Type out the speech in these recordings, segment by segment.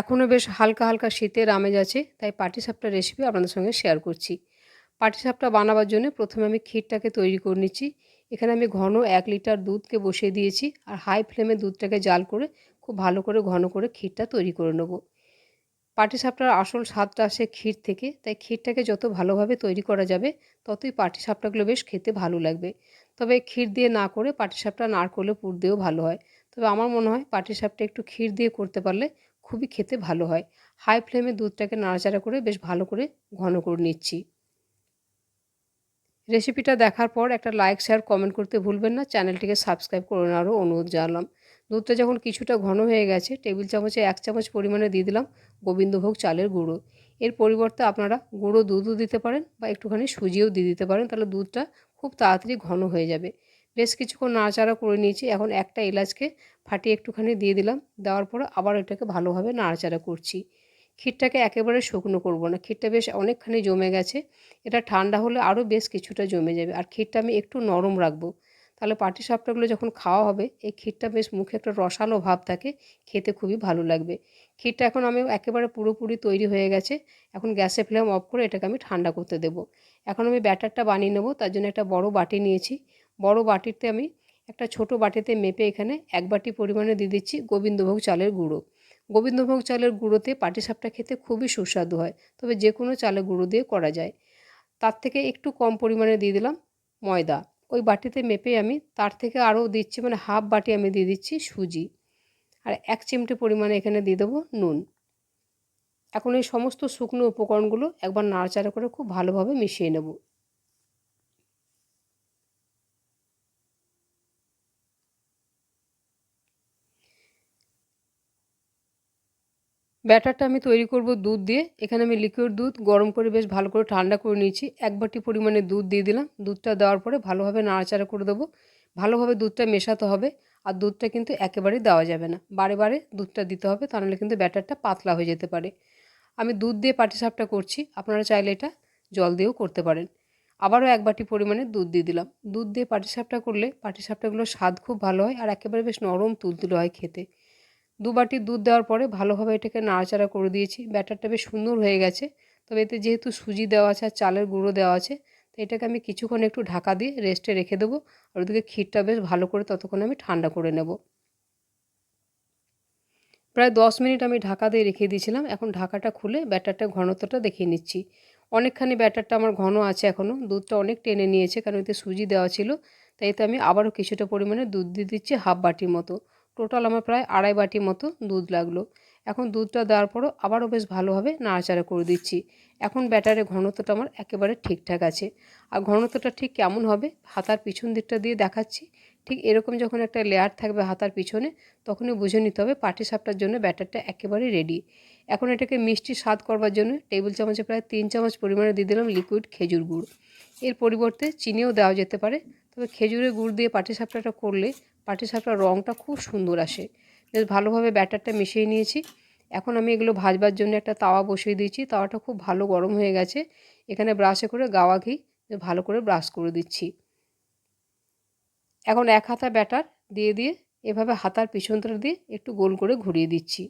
এখনও বেশ হালকা হালকা শীতের আমেজ আছে, তাই পাটিসাপটা রেসিপি আপনাদের সঙ্গে শেয়ার করছি। পাটিসাপটা বানাবার জন্য প্রথমে আমি ক্ষীরটাকে তৈরি করে নিচ্ছি। এখানে আমি ঘন এক লিটার দুধকে বসিয়ে দিয়েছি আর হাই ফ্লেমে দুধটাকে জাল করে খুব ভালো করে ঘন করে ক্ষীরটা তৈরি করে নেব। পাটিসাপটার আসল স্বাদটা আসে ক্ষীর থেকে, তাই ক্ষীরটাকে যত ভালোভাবে তৈরি করা যাবে, ততই পাটিসাপটাগুলো বেশ খেতে ভালো লাগবে। তবে ক্ষীর দিয়ে না করে পাটিসাপটা নারকলে পুর দিয়েও ভালো হয়। তবে আমার মনে হয় পাটিসাপটা একটু ক্ষীর দিয়ে করতে পারলে খুবই খেতে ভালো হয়। হাই ফ্লেমে দুধটাকে নাড়াচাড়া করে বেশ ভালো করে ঘন করে নিচ্ছি। রেসিপিটা দেখার পর একটা লাইক শেয়ার কমেন্ট করতে ভুলবেন না। চ্যানেলটিকে সাবস্ক্রাইব করে নেওয়ারও অনুরোধ জানালাম। দুধটা যখন কিছুটা ঘন হয়ে গেছে টেবিল চামচে এক চামচ পরিমাণে দিয়ে দিলাম গোবিন্দভোগ চালের গুঁড়ো। এর পরিবর্তে আপনারা গুঁড়ো দুধও দিতে পারেন বা একটুখানি সুজিও দিয়ে দিতে পারেন। তাহলে দুধটা খুব তাড়াতাড়ি ঘন হয়ে যাবে। বেশ কিছুক্ষণ নাড়াচাড়া করে নিয়েছি। এখন একটা এলাচকে ফাটিয়ে একটুখানি দিয়ে দিলাম। দেওয়ার পরে আবার এটাকে ভালোভাবে নাড়াচাড়া করছি। ক্ষীরটাকে একেবারে শুকনো করব না। ক্ষীরটা বেশ অনেকখানি জমে গেছে। এটা ঠান্ডা হলে আরও বেশ কিছুটা জমে যাবে। আর ক্ষীরটা আমি একটু নরম রাখব। তাহলে পাটি সাপটাগুলো যখন খাওয়া হবে, এই ক্ষীরটা বেশ মুখে একটা রসালো ভাব থাকে। খেতে খুবই ভালো লাগবে। ক্ষীরটা এখন আমি একেবারে পুরোপুরি তৈরি হয়ে গেছে। এখন গ্যাসে ফ্লেম অফ করে এটাকে আমি ঠান্ডা করতে দেবো। এখন আমি ব্যাটারটা বানিয়ে নেব। তার জন্য একটা বড় বাটি নিয়েছি। বড় বাটিতে আমি একটা ছোট বাটিতে মেপে এখানে এক বাটি পরিমাণে দিয়ে দিচ্ছি গোবিন্দভোগ চালের গুঁড়ো। গোবিন্দভোগ চালের গুঁড়োতে পাটিসাপটা খেতে খুবই সুস্বাদু হয়, তবে যে কোনো চালের গুঁড়ো দিয়ে করা যায়। তার থেকে একটু কম পরিমাণে দিয়ে দিলাম ময়দা। ওই বাটিতে মেপে আমি তার থেকে আরও দিচ্ছি মানে হাফ বাটি আমি দিয়ে দিচ্ছি সুজি। আর এক চিমটে পরিমাণে এখানে দিয়ে দেবো নুন। এখন এই সমস্ত শুকনো উপকরণগুলো একবার নাড়াচাড়া করে খুব ভালোভাবে মিশিয়ে নেব। ব্যাটারটা আমি তৈরি করব দুধ দিয়ে। এখানে আমি লিকুইড দুধ, গরম করে বেশ ভালো করে ঠান্ডা করে নিয়েছি। এক বাটি পরিমাণে দুধ দিয়ে দিলাম। দুধটা দেওয়ার পরে ভালোভাবে নাড়াচাড়া করে দেবো। ভালোভাবে দুধটা মেশাতে হবে আর দুধটা কিন্তু একেবারেই দেওয়া যাবে না। বারে বারে দুধটা দিতে হবে তাহলে কিন্তু ব্যাটারটা পাতলা হয়ে যেতে পারে। আমি দুধ দিয়ে পাটিসাপটা করছি। আপনারা চাইলে এটা জল দিয়েও করতে পারেন। আবারও এক বাটি পরিমাণে দুধ দিয়ে দিলাম। দুধ দিয়ে পাটিসাপটা করলে পাটিসাপটাগুলোর স্বাদ খুব ভালো হয় আর একেবারে বেশ নরম তুলতুলে হয় খেতে। দু বাটি দুধ দেওয়ার পরে ভালোভাবে এটাকে নাড়াচাড়া করে দিয়েছি। ব্যাটারটা বেশ সুন্দর হয়ে গেছে। তবে এতে যেহেতু সুজি দেওয়া আছে আর চালের গুঁড়ো দেওয়া আছে, তো এটাকে আমি কিছুক্ষণ একটু ঢাকা দিয়ে রেস্টে রেখে দেবো আর ওদিকে ক্ষীরটা বেশ ভালো করে ততক্ষণ আমি ঠান্ডা করে নেব। প্রায় দশ মিনিট আমি ঢাকা দিয়ে রেখে দিয়েছিলাম। এখন ঢাকাটা খুলে ব্যাটারটা ঘনত্বটা দেখিয়ে নিচ্ছি। অনেকখানি ব্যাটারটা আমার ঘন আছে এখনও দুধটা অনেক টেনে নিয়েছে কারণ এতে সুজি দেওয়া ছিল, তাই তো আমি আবারও কিছুটা পরিমাণে দুধ দিয়ে দিচ্ছি হাফ বাটির মতো। টোটাল আমার প্রায় আড়াই বাটি মতো দুধ লাগল। এখন দুধটা দেওয়ার পরও আবারও বেশ ভালোভাবে নাড়াচাড়া করে দিচ্ছি। এখন ব্যাটারের ঘনত্বটা আমার একেবারে ঠিকঠাক আছে। আর ঘনত্বটা ঠিক কেমন হবে হাতার পিছন দিকটা দিয়ে দেখাচ্ছি। ঠিক এরকম যখন একটা লেয়ার থাকবে হাতার পিছনে, তখনই বুঝে নিতে হবে পাটি সাপটার জন্য ব্যাটারটা একেবারে রেডি এখন এটাকে মিষ্টি স্বাদ করবার জন্য টেবিল চামচে প্রায় তিন চামচ পরিমাণে দিয়ে দিলাম লিকুইড খেজুর গুড়। এর পরিবর্তে চিনিও দেওয়া যেতে পারে। তবে খেজুরের গুড় দিয়ে পাটি সাপটাটা করলে পাটিসাপটার রঙটা খুব সুন্দর আসে। বেশ ভালোভাবে ব্যাটারটা মিশিয়ে নিয়েছি। এখন আমি এগুলো ভাজবার জন্য একটা তাওয়া বসিয়ে দিয়েছি। তাওয়াটা খুব ভালো গরম হয়ে গেছে। এখানে ব্রাশে করে গাওয়া ঘি ভালো করে ব্রাশ করে দিচ্ছি। এখন এক হাতা ব্যাটার দিয়ে দিয়ে এভাবে হাতার পিছনটা দিয়ে একটু গোল করে ঘুরিয়ে দিচ্ছি।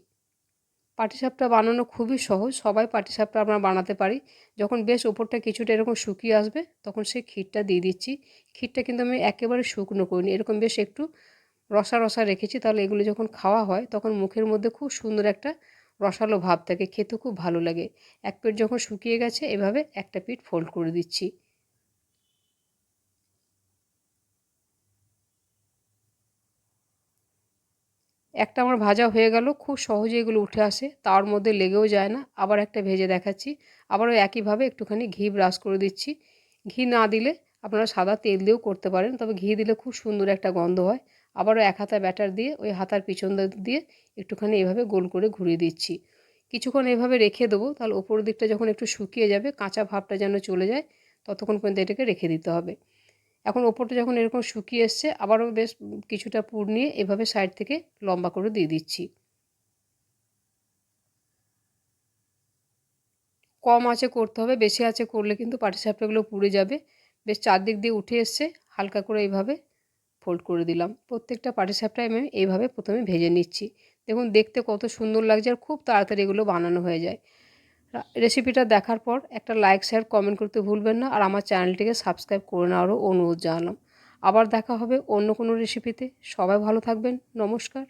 পাটিসাপটা বানানো খুবই সহজ, সবাই পাটিসাপটা আমরা বানাতে পারি। যখন বেশ ওপরটা কিছুটা এরকম শুকিয়ে আসবে, তখন সেই ক্ষীরটা দিয়ে দিচ্ছি। ক্ষীরটা কিন্তু আমি একেবারে শুকনো করিনি, এরকম বেশ একটু রসা রসা রেখেছি। তাহলে এগুলো যখন খাওয়া হয়, তখন মুখের মধ্যে খুব সুন্দর একটা রসালো ভাব থাকে, খেতে খুব ভালো লাগে। এক পিঠ যখন শুকিয়ে গেছে, এভাবে একটা পিঠ ফোল্ড করে দিচ্ছি। একটা আমার ভাজা হয়ে গেল, খুব সহজে এগুলো উঠে আসে, তার মধ্যে লেগেও যায় না, আবার একটা ভেজে দেখাচ্ছি, আবারও একইভাবে একটুখানি ঘি ব্রাশ করে দিচ্ছি, ঘি না দিলে আপনারা সাদা তেল দিয়েও করতে পারেন, তবে ঘি দিলে খুব সুন্দর একটা গন্ধ হয়, আবারও এক হাতা ব্যাটার দিয়ে ওই হাতার পিছন দিয়ে একটুখানি এভাবে গোল করে ঘুরিয়ে দিচ্ছি, কিছুক্ষণ এভাবে রেখে দেবো, তাহলে ওপর দিকটা যখন একটু শুকিয়ে যাবে, কাঁচা ভাবটা যেন চলে যায়, ততক্ষণ পর্যন্ত এটাকে রেখে দিতে হবে। এখন ওপরটা যখন এরকম শুকিয়ে এসছে, আবারও বেশ কিছুটা পুর নিয়ে এভাবে সাইড থেকে লম্বা করে দিয়ে দিচ্ছি। কম আছে করতে হবে, বেশি আছে করলে কিন্তু পাটিসাপটাগুলো পুড়ে যাবে। বেশ চারদিক দিয়ে উঠে এসছে, হালকা করে এইভাবে ফোল্ড করে দিলাম। প্রত্যেকটা পাটিসাপটাই আমি এইভাবে প্রথমে ভেজে নিচ্ছি। দেখুন, দেখতে কত সুন্দর লাগছে আর খুব তাড়াতাড়ি এগুলো বানানো হয়ে যায়। রেসিপিটা দেখার পর একটা লাইক শেয়ার কমেন্ট করতে ভুলবেন না। আর আমার চ্যানেলটিকে সাবস্ক্রাইব করে নেওয়ারও অনুরোধ জানালাম। আবার দেখা হবে অন্য কোনো রেসিপিতে সবাই ভালো থাকবেন। নমস্কার।